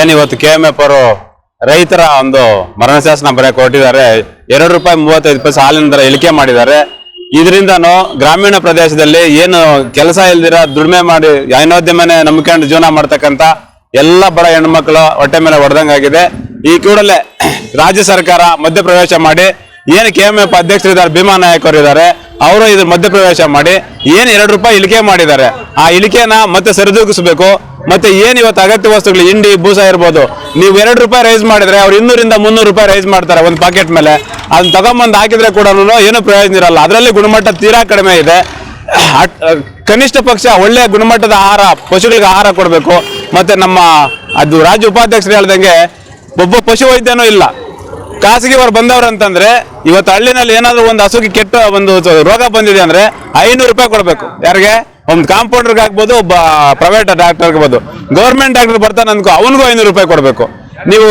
ಏನಿವತ್ತು K M F ಅವರು ರೈತರ ಒಂದು ಮರಣ ಶಾಸನ ಬರೆ ಕೊಟ್ಟಿದ್ದಾರೆ. ಎರಡು ರೂಪಾಯಿ ಮೂವತ್ತೈದು ಪೈಸೆ ಹಾಲಿನ ದರ ಇಳಿಕೆ ಮಾಡಿದ್ದಾರೆ. ಇದರಿಂದನೂ ಗ್ರಾಮೀಣ ಪ್ರದೇಶದಲ್ಲಿ ಏನು ಕೆಲಸ ಇಲ್ದಿರ ದುಡಿಮೆ ಮಾಡಿ ಐನೋದ್ಯಮನೆ ನಂಬಿಕೊಂಡು ಜೀವನ ಮಾಡ್ತಕ್ಕಂತ ಎಲ್ಲ ಬಡ ಹೆಣ್ಮಕ್ಳು ಹೊಟ್ಟೆ ಮೇಲೆ ಹೊಡೆದಂಗಾಗಿದೆ ಈ ಕೂಡಲೇ ರಾಜ್ಯ ಸರ್ಕಾರ ಮಧ್ಯಪ್ರವೇಶ ಮಾಡಿ, ಏನು ಕೆ ಎಂ ಎಫ್ ಅಧ್ಯಕ್ಷರಿದ್ದಾರೆ, ಭೀಮಾ ನಾಯಕರು ಇದ್ದಾರೆ, ಅವರು ಇದ್ರ ಮಧ್ಯಪ್ರವೇಶ ಮಾಡಿ, ಏನು ಎರಡು ರೂಪಾಯಿ ಇಳಿಕೆ ಮಾಡಿದ್ದಾರೆ. ಆ ಇಳಿಕೆನ ಮತ್ತೆ ಸರಿದೂಗಿಸಬೇಕು. ಮತ್ತೆ ಏನ್ ಇವತ್ತು ಅಗತ್ಯ ವಸ್ತುಗಳು? ಹಿಂಡಿ, ಬೂಸ ಇರ್ಬೋದು. ನೀವು ಎರಡು ರೂಪಾಯಿ ರೈಸ್ ಮಾಡಿದ್ರೆ ಅವ್ರು ಇನ್ನೂರಿಂದ ಮುನ್ನೂರು ರೂಪಾಯಿ ರೈಸ್ ಮಾಡ್ತಾರೆ ಒಂದು ಪಾಕೆಟ್ ಮೇಲೆ. ಅದನ್ನ ತಗೊಂಬಂದು ಹಾಕಿದ್ರೆ ಕೂಡ ಏನು ಪ್ರಯೋಜನ ಇರಲ್ಲ. ಅದರಲ್ಲಿ ಗುಣಮಟ್ಟ ತೀರಾ ಕಡಿಮೆ ಇದೆ. ಕನಿಷ್ಠ ಪಕ್ಷ ಒಳ್ಳೆಯ ಗುಣಮಟ್ಟದ ಆಹಾರ, ಪಶುಗಳಿಗೆ ಆಹಾರ ಕೊಡಬೇಕು. ಮತ್ತೆ ನಮ್ಮ, ಅದು ರಾಜ್ಯ ಉಪಾಧ್ಯಕ್ಷರು ಹೇಳ್ದಂಗೆ ಒಬ್ಬ ಪಶು ವೈದ್ಯನೂ ಇಲ್ಲ. ಖಾಸಗಿಯವರು ಬಂದವರು ಅಂತಂದ್ರೆ ಇವತ್ತು ಹಳ್ಳಿನಲ್ಲಿ ಏನಾದರೂ ಒಂದು ಹಸುಗೆ ಕೆಟ್ಟ ಒಂದು ರೋಗ ಬಂದಿದೆ ಅಂದ್ರೆ ಐನೂರು ರೂಪಾಯಿ ಕೊಡಬೇಕು. ಯಾರಿಗೆ? ಒಂದು ಕಾಂಪೌಂಡರ್ಗೆ ಆಗ್ಬೋದು ಒಬ್ಬ ಪ್ರೈವೇಟ್ ಡಾಕ್ಟರ್ ಆಗ್ಬೋದು ಗೌರ್ಮೆಂಟ್ ಡಾಕ್ಟರ್ ಬರ್ತಾನೆ ಅನ್ಕೋ, ಅವನಿಗೂ ಐನೂರು ರೂಪಾಯಿ ಕೊಡಬೇಕು. ನೀವು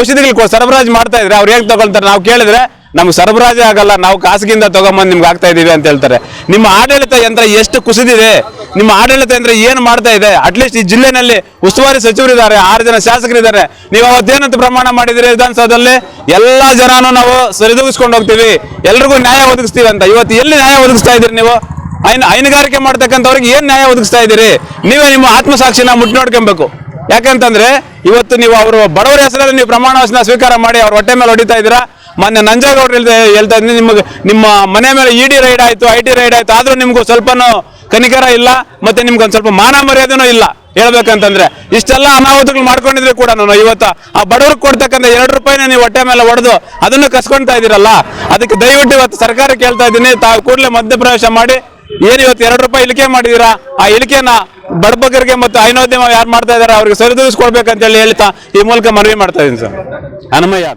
ಔಷಧಿಗಳು ಸರಬರಾಜು ಮಾಡ್ತಾ ಇದ್ರೆ ಅವ್ರು ಹೇಗೆ ತಗೊಳ್ತಾರೆ? ನಾವು ಕೇಳಿದ್ರೆ ನಮ್ಗೆ ಸರಬರಾಜೇ ಆಗಲ್ಲ, ನಾವು ಖಾಸಗಿಯಿಂದ ತಗೊಂಬಂದು ನಿಮ್ಗೆ ಆಗ್ತಾ ಇದೀವಿ ಅಂತ ಹೇಳ್ತಾರೆ. ನಿಮ್ಮ ಆಡಳಿತ ಯಂತ್ರ ಎಷ್ಟು ಕುಸಿದಿದೆ? ನಿಮ್ಮ ಆಡಳಿತ ಯಂತ್ರ ಏನು ಮಾಡ್ತಾ ಇದೆ? ಅಟ್ಲೀಸ್ಟ್ ಈ ಜಿಲ್ಲೆನಲ್ಲಿ ಉಸ್ತುವಾರಿ ಸಚಿವರಿದ್ದಾರೆ, ಆರು ಜನ ಶಾಸಕರಿದ್ದಾರೆ. ನೀವು ಅವತ್ತೇನಂತ ಪ್ರಮಾಣ ಮಾಡಿದಿರಿ ವಿಧಾನಸೌಧದಲ್ಲಿ? ಎಲ್ಲಾ ಜನನೂ ನಾವು ಸರಿದೂಗಿಸ್ಕೊಂಡು ಹೋಗ್ತೀವಿ. ಎಲ್ರಿಗೂ ನ್ಯಾಯ ಒದಗಿಸ್ತೀವಿ ಅಂತ. ಇವತ್ತು ಎಲ್ಲಿ ನ್ಯಾಯ ಒದಗಿಸ್ತಾ ಇದ್ದೀರಿ ನೀವು? ಹೈನು ಹೈನುಗಾರಿಕೆ ಮಾಡ್ತಕ್ಕಂಥವ್ರಿಗೆ ಏನ್ ನ್ಯಾಯ ಒದಗಿಸ್ತಾ ಇದ್ದೀರಿ? ನೀವೇ ನಿಮ್ಮ ಆತ್ಮಸಾಕ್ಷಿನ ಮುಟ್ಟು ನೋಡ್ಕೊಬೇಕು. ಯಾಕಂತಂದ್ರೆ ಇವತ್ತು ನೀವು ಅವರು ಬಡವರ ಹೆಸರಲ್ಲಿ ನೀವು ಪ್ರಮಾಣ ವಚನ ಸ್ವೀಕಾರ ಮಾಡಿ ಅವ್ರ ಹೊಟ್ಟೆ ಮೇಲೆ ಹೊಡಿತಾ ಇದ್ದೀರಾ? ಮೊನ್ನೆ ನಂಜೇಗೌಡರು ಹೇಳ್ತಾ ಹೇಳ್ತಾ ಇದ್ದೀನಿ ನಿಮಗೆ ನಿಮ್ಮ ಮನೆ ಮೇಲೆ ಇ ಡಿ ರೈಡ್ ಆಯ್ತು ಐ ಟಿ ರೈಡ್ ಆಯ್ತು, ಆದ್ರೂ ನಿಮ್ಗೂ ಸ್ವಲ್ಪನೂ ಕನಿಕರ ಇಲ್ಲ, ಮತ್ತೆ ನಿಮ್ಗೊಂದು ಸ್ವಲ್ಪ ಮಾನ ಮರ್ಯಾದೆನೂ ಇಲ್ಲ. ಹೇಳ್ಬೇಕಂತಂದ್ರೆ ಇಷ್ಟೆಲ್ಲ ಅನಾಹುತಗಳು ಮಾಡ್ಕೊಂಡಿದ್ರೆ ಕೂಡ ನಾನು ಇವತ್ತು ಆ ಬಡವ್ರಿಗೆ ಕೊಡ್ತಕ್ಕಂಥ ಎರಡು ರೂಪಾಯಿನ ನೀವು ಹೊಟ್ಟೆ ಮೇಲೆ ಹೊಡೆದು ಅದನ್ನು ಕಸ್ಕೊಂತ ಇದ್ದೀರಲ್ಲ? ಅದಕ್ಕೆ ದಯವಿಟ್ಟು ಇವತ್ತು ಸರ್ಕಾರ ಕೇಳ್ತಾ ಇದ್ದೀನಿ, ತಾವು ಕೂಡಲೇ ಮಧ್ಯಪ್ರವೇಶ ಮಾಡಿ ಏನು ಇವತ್ತು ಎರಡು ರೂಪಾಯಿ ಇಳಿಕೆ ಮಾಡಿದೀರಾ? ಆ ಇಳಿಕೆನ ಬಡಬಗರಿಗೆ ಮತ್ತು ಐನೋದ್ಯಮ ಯಾರು ಮಾಡ್ತಾ ಇದಾರೆ, ಅವ್ರಿಗೆ ಅಂತ ಹೇಳಿ ಹೇಳ್ತಾ ಈ ಮೂಲಕ ಮನವಿ ಮಾಡ್ತಾ ಇದ್ದೀನಿ ಸರ್. ಹನುಮಯ್ಯ.